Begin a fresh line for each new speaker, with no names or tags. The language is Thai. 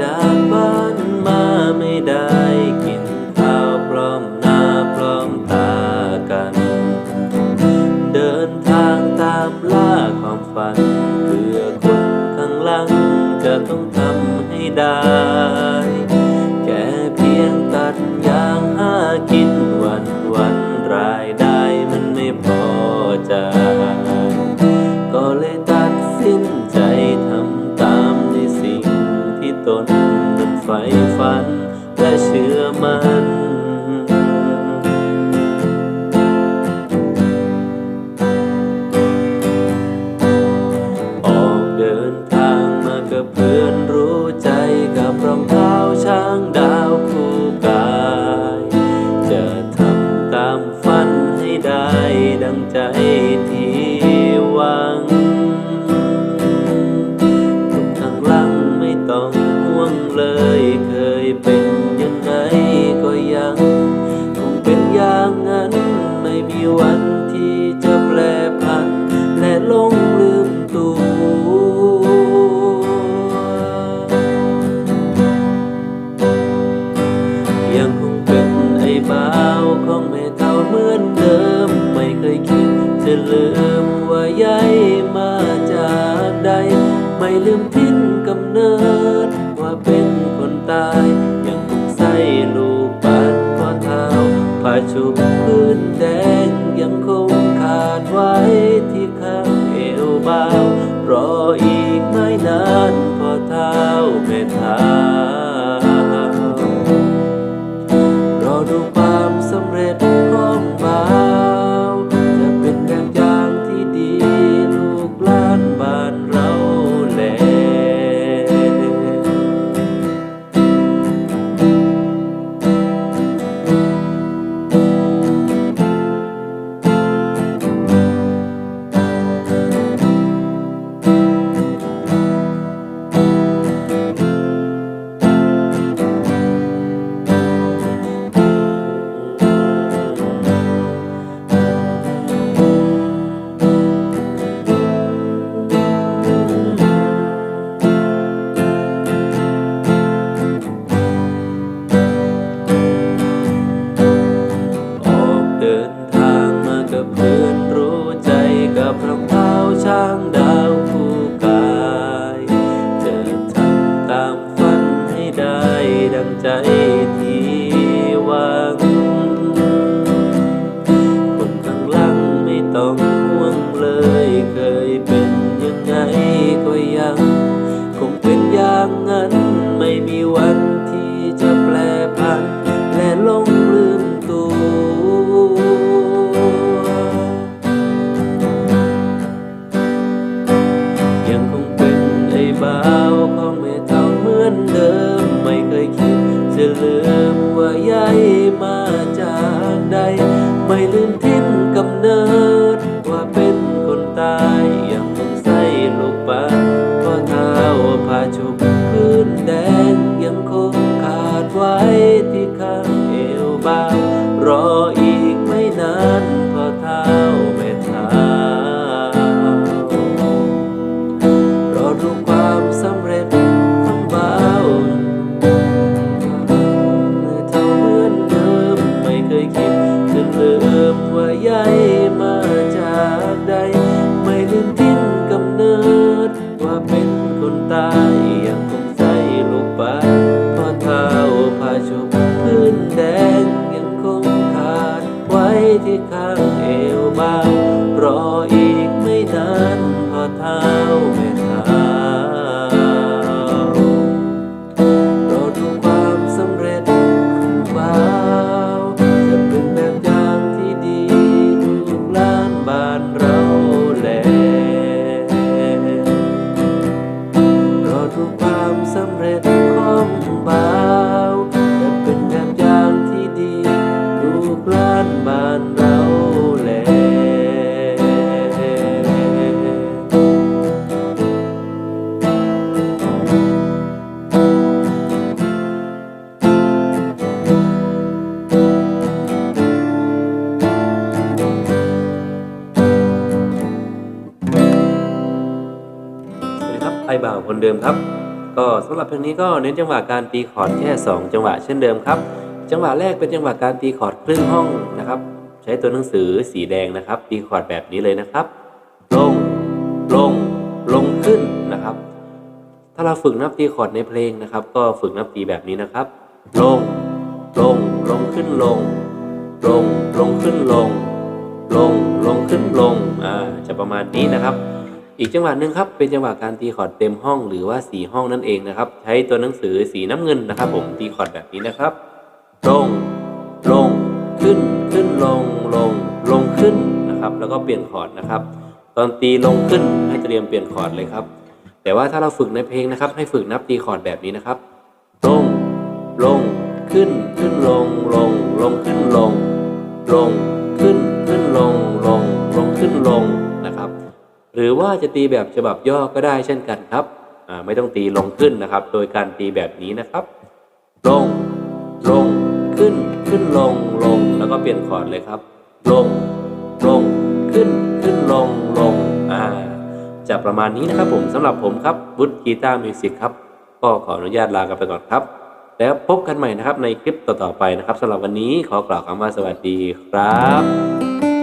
จากบ้านมาไม่ได้กินข้าวพร้อมหน้าพร้อมตากัน เดินทางตามล่าความฝันเพื่อคนข้างหลังจะต้องทำให้ได้ ให้ได้ดังใจที่หวัง ทุกทางลังไม่ต้องห่วงเลยเคยเป็นยังไงก็ยัง คงเป็นอย่างนั้นไม่มีวันที่จะแปรผัน และลงลืมตัวยัง ไม่ลืม ดังใจที่หวังคนข้างหลังไม่ต้องห่วงเลยเคยเป็นยังไงก็ยัง คงเป็นอย่างนั้นไม่มีวันที่จะแปลผันและหลงลืมตัวยังคงเป็นไอ้บ่า ครับไอบ่าวคนเดิมครับ ก็สำหรับเพลงนี้ก็เน้นจังหวะการตีคอร์ดแค่ 2 จังหวะเช่นเดิมครับ จังหวะแรกเป็นจังหวะการตีคอร์ดครึ่งห้องนะครับ ใช้ตัวหนังสือสีแดงนะครับ ตีคอร์ดแบบนี้เลยนะครับ ลง ลง ลงขึ้นนะครับ ถ้าเราฝึกนับตีคอร์ดในเพลงนะครับ ก็ฝึกนับตีแบบนี้นะครับ ลง ลง ลงขึ้นลง ลง ลงขึ้นลง ลง ลงขึ้นลง อ่า จะประมาณนี้นะครับ อีกจังหวะหนึ่งครับเป็นจังหวะการตีคอร์ดเต็มห้องหรือว่าสีห้องนั่นเองนะครับ ใช้ตัวหนังสือสีน้ำเงินนะครับ ผมตีคอร์ดแบบนี้นะครับ ลง ลง ขึ้น ขึ้นลง ลง ลงขึ้นนะครับ แล้วก็เปลี่ยนคอร์ดนะครับ ตอนตีลงขึ้นให้เตรียมเปลี่ยนคอร์ดเลยครับ แต่ว่าถ้าเราฝึกในเพลงนะครับ ให้ฝึกนับตีคอร์ดแบบนี้นะครับ ลง ลง ขึ้น ขึ้นลง ลง ลงขึ้นลง ลง ขึ้น ขึ้นลง ลง ลงขึ้นลงนะครับ หรือว่าจะตีแบบฉบับย่อก็ได้เช่นกันครับไม่ต้องตีลงขึ้นนะครับ โดยการตีแบบนี้นะครับ ลง ลง ขึ้น ขึ้นลง ลง แล้วก็เปลี่ยนคอร์ดเลยครับ ลง ลง ขึ้น ขึ้นลง ลง อ่า จะประมาณนี้นะครับผมสำหรับผมครับวุฒิกีตาร์มิวสิกครับ ก็ขออนุญาตลากันไปก่อนครับ แล้วพบกันใหม่นะครับในคลิปต่อๆไปนะครับสำหรับวันนี้ขอกล่าวคำว่าสวัสดีครับ